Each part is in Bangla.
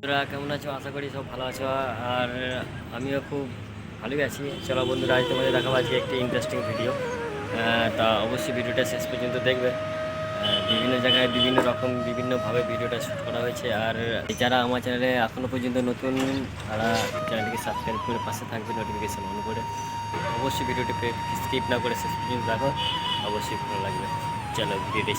বন্ধুরা, কেমন আছো? আশা করি সব ভালো আছো। আর আমিও খুব ভালোই আছি। চলো বন্ধুরা, আজ তোমাদের দেখাবো আজকে একটি ইন্টারেস্টিং ভিডিও তা অবশ্যই ভিডিওটা শেষ পর্যন্ত দেখবে। বিভিন্ন জায়গায় বিভিন্ন রকম, বিভিন্নভাবে ভিডিওটা শ্যুট করা হয়েছে। আর যারা আমার চ্যানেলে এখনও পর্যন্ত নতুন, তারা চ্যানেলটিকে সাবস্ক্রাইব করে পাশে থাকবে নোটিফিকেশন অন করে। অবশ্যই ভিডিওটি স্কিপ না করে শেষ পর্যন্ত দেখো। অবশ্যই ভালো লাগবে। চলো ভিডিওটি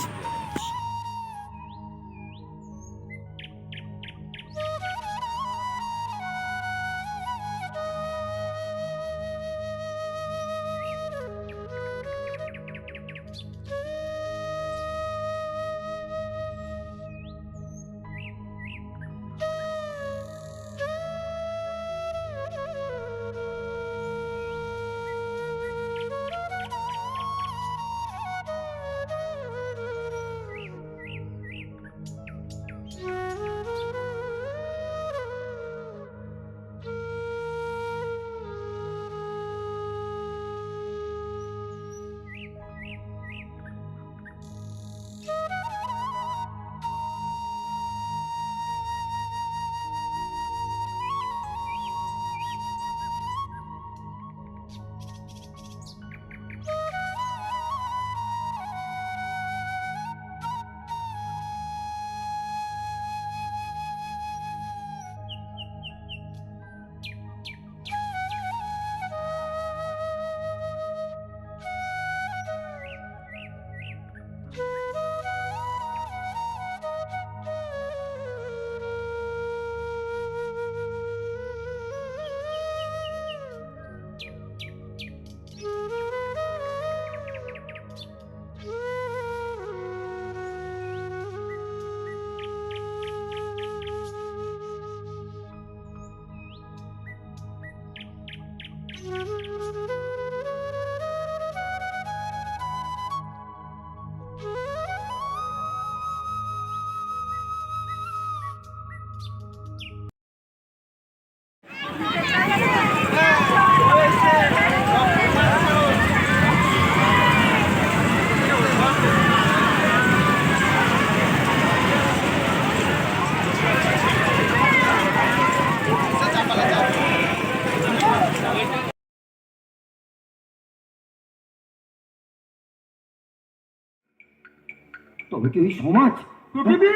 তবে কি ওই সমাজ? প্রকৃতি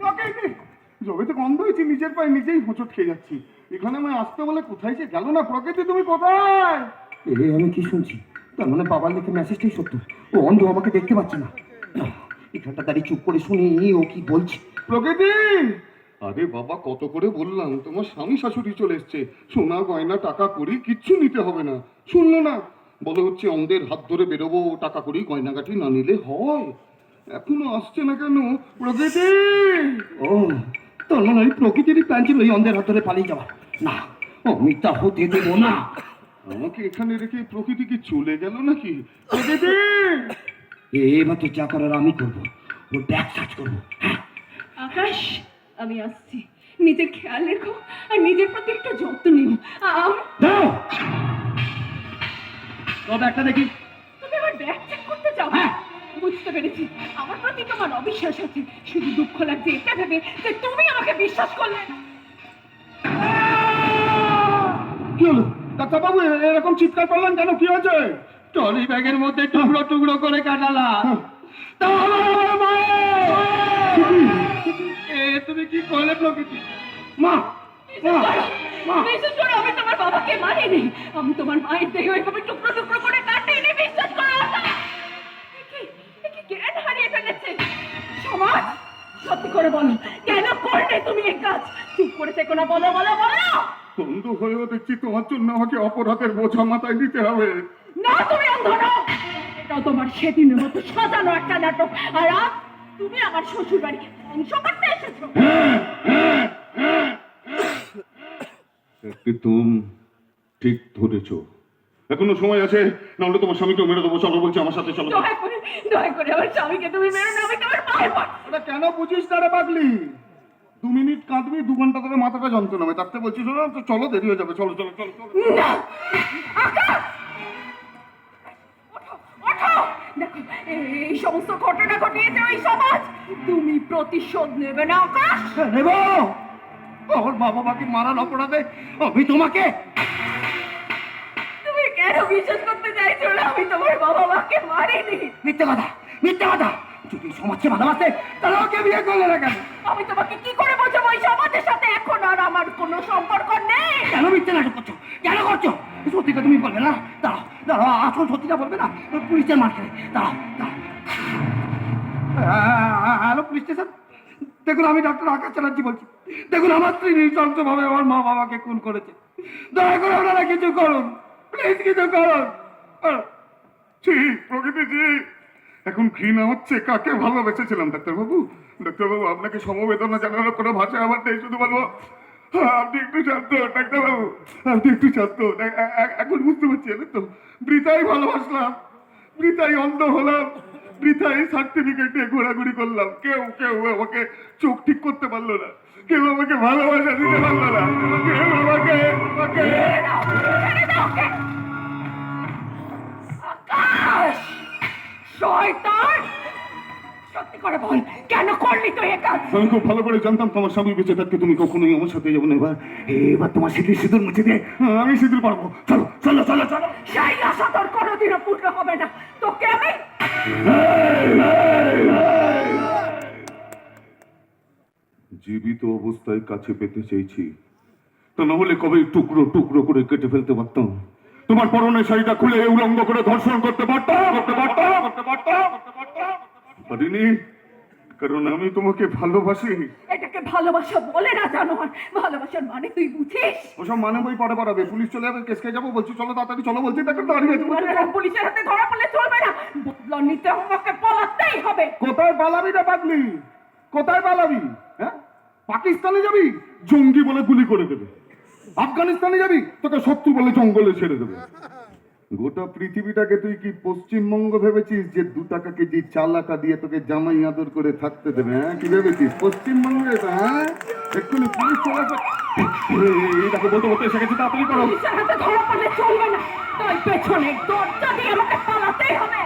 প্রকৃতি জবে তো গন্ধ হয়েছে নিজের পায়ে নিজেই হোঁচট খেয়ে যাচ্ছি। এখানে আমি আসতে বলে কোথায় যে গেল না প্রকৃতি তুমি কোথায়? এ আমি কি শুনছি? তার মানে বাবার লেখা মেসেজটাই সত্য। ও অন্ধ আমাকে দেখতে পাচ্ছে না। না, এখানটা দাঁড়িয়ে চুপ করে শুনি ও কি বলছে? প্রকৃতি! আরে বাবা কত করে বললাম তোমার স্বামী শাশুড়ি চলে এসছে। সোনা গয়না টাকা করি কিচ্ছু নিতে হবে না। শুনলো না? বলে হচ্ছে অন্ধের হাত ধরে বেরোবো টাকা করি গয়নাগাটি না নিলে হয়। এখনও আসছে না কেন? প্রকৃতি ও তোর মনে হয় প্রকৃতিরই প্ল্যান ছিল এই অন্ধের হাত ধরে পালিয়ে যাওয়া। না তা হতে দেবো না। আমাকে এখানে রেখে প্রকৃতি কি চলে গেল নাকি? প্রকৃতি এবার তো যা করার আমি করব। ওর ব্যাগ সার্চ করব। হ্যাঁ। আকাশ আমি আসছি। নিজের খেয়াল রেখো আর নিজের প্রতি একটু যত্ন নিও। দাও। তোর ব্যাগটা দেখি। তুমি আমার ব্যাগ বুঝতে পেরেছি। আমার প্রতি তোমার অবিশ্বাস আছে। শুধু দুঃখ লাগছে এটা ভেবে যে তুমি আমাকে বিশ্বাস করলে না। কি হলো? ডাক্তারবাবু এরকম চিৎকার করলেন কেন? কি হয়েছে? ট্রলি ব্যাগের মধ্যে টুকরো টুকরো করে কাটালা এ তুমি কি করলে প্রকৃতি? মা! আমি তোমার বাবাকে মারিনি। আমি তোমার মায়ের দেহ এভাবে টুকরো টুকরো করে কাটিনি বিশ্বাস সমাজ? সত্যি করে বলো। কেন করলে তুমি এই কাজ? চুপ করে থেকো না বলো বলো বলো। বন্ধু হয়েও দেখছি তোমার জন্য আমাকে অপরাধের বোঝা মাথায় দিতে হবে। না তুমি অন্ধ নও। এটাও তোমার সেদিনের মতো সাজানো একটা নাটক। আর আজ তুমি আমার শ্বশুর ধ্বংস করতে এসেছ। একদম ঠিক ধরেছ। এখনও সময় আছে? নাহলে তোমার স্বামীকে মেরে দেবো। চলো বলছি আমার সাথে চলো। দয়া করে দয়া করে আমার স্বামীকে তুমি মেরো না আমি তোমার পায়ে পড় ওটা কেন বুঝিস তারা পাগলি? দু মিনিট কাঁদবি দু ঘণ্টা ধরে মাথাটা যন্ত্রণা হবে। তার থেকে বলছিস না তো চলো দেরি হয়ে যাবে। চলো চলো চলো চলো। না। আকাশ ওঠো ওঠো। দেখো এই সমস্ত ঘটনা ঘটিয়েছে ওই সমাজ। তুমি প্রতিশোধ নেবে না আকাশ। নেব। আমার মা বাবাকে মারার অপরাধে আমি তোমাকে তুমি কেন বিশ্বাস করতে চাইছো না আমি তোমার বাবা মাকে মারিনি। মিথ্যে কথা মিথ্যে কথা যদি সমাজকে ভালোবাসে তাহলে ওকে বিয়ে করলে না কেন? আমি তোমাকে কি করে বোঝাবো? এই সমাজের সাথে এখন আর আমার কোনো সম্পর্ক নেই। কেন মিথ্যে নাটক করছ? কেন করছ? সত্যিটা তুমি বলবে না? দাঁড়াও দাঁড়াও আসল সত্যিটা বলবে না? পুলিশের মার খেলে। দাঁড়াও দাঁড়াও। Hello police station? দেখুন আমি ডক্টর আকাশ চ্যাটার্জি বলছি। দেখুন আমার স্ত্রী নৃশংসভাবে আমার মা বাবাকে খুন করেছে। দয়া করে আপনারা কিছু করুন। প্লিজ কিছু করুন এখন ঘৃণা হচ্ছে, কাকে ভালোবেসেছিলাম, ডাক্তারবাবু? ডাক্তারবাবু, আপনাকে সমবেদনা জানানোর কোনো ভাষা আমার নেই, শুধু বলব, আপনি একটু শান্ত, ডাক্তারবাবু, আপনি একটু শান্ত। এখন বুঝতে পারছি তো? বৃতাই ভালোবাসলাম বৃতাই অন্ধ হলাম। বৃতাই সার্টিফিকেট ঘোরাঘুরি করলাম। কেউ কেউ আমাকে চোখ ঠিক করতে পারল না। কেউ আমাকে ভালোবাসা দিতে পারল না। কেউ আমাকে সত্যি করে বল কেন করলি তুই আমি খুব ভালো করে জানতাম তোমার স্বামী বেঁচে থাকতে। তুমি কখনোই আমার সাথে যাব না। এবার এবার তোমার সিঁদুর সিঁদুর মুছে দিয়ে আমি সিঁদুর পারব চলো চলো চলো চলো। সেই আশা তোর কোনোদিনও পূর্ণ হবে না। জীবিত অবস্থায় কাছে পেতে চেয়েছি তা না হলে কবে টুকরো টুকরো করে কেটে ফেলতে পারতাম? তোমার পরনে শাড়িটা খুলে উলঙ্গ করে ধর্ষণ করতে পারতাম? করতে পারতাম? করতে পারতাম? করতে পারতাম? পারিনি? কারণ আমি তোমাকে ভালোবাসি। এটাকে ভালোবাসা বলে না জানো ভালোবাসার মানে তুই বুঝিস? ওসব মানে বই পড়ে পড়াবে পুলিশ চলে যাবে কেসকে যাব বলছি চলো তাড়াতাড়ি চলো বলছি তাকে দাঁড়িয়ে পুলিশের হাতে ধরা পড়লে চলবে না। বদলা নিতে আমাকে পালাতেই হবে। কোথায় পালাবি রে পাগলি? কোথায় পালাবি? হ্যাঁ? পাকিস্তানে যাবি? জঙ্গি বলে গুলি করে দেবে। আফগানিস্তানে যাবি? তোকে শত্রু বলে জঙ্গলে ছেড়ে দেবে। গোটা পৃথিবীটাকে তুই কি পশ্চিমবঙ্গ ভেবেছিস যে দু টাকা কেজি চাল আটা দিয়ে তোকে জামাই আদর করে থাকতে দেবে হ্যাঁ? কি ভেবেছিস? পশ্চিমবঙ্গে এটা, হ্যাঁ? এক্ষুনি পুলিশ চলে এই বলতে বলতে এসে গেছি তাড়াতাড়ি করো। পুলিশের ধরা পড়লে চলবে না। তাই পেছনে দরজা দিয়ে আমাকে পালাতেই হবে।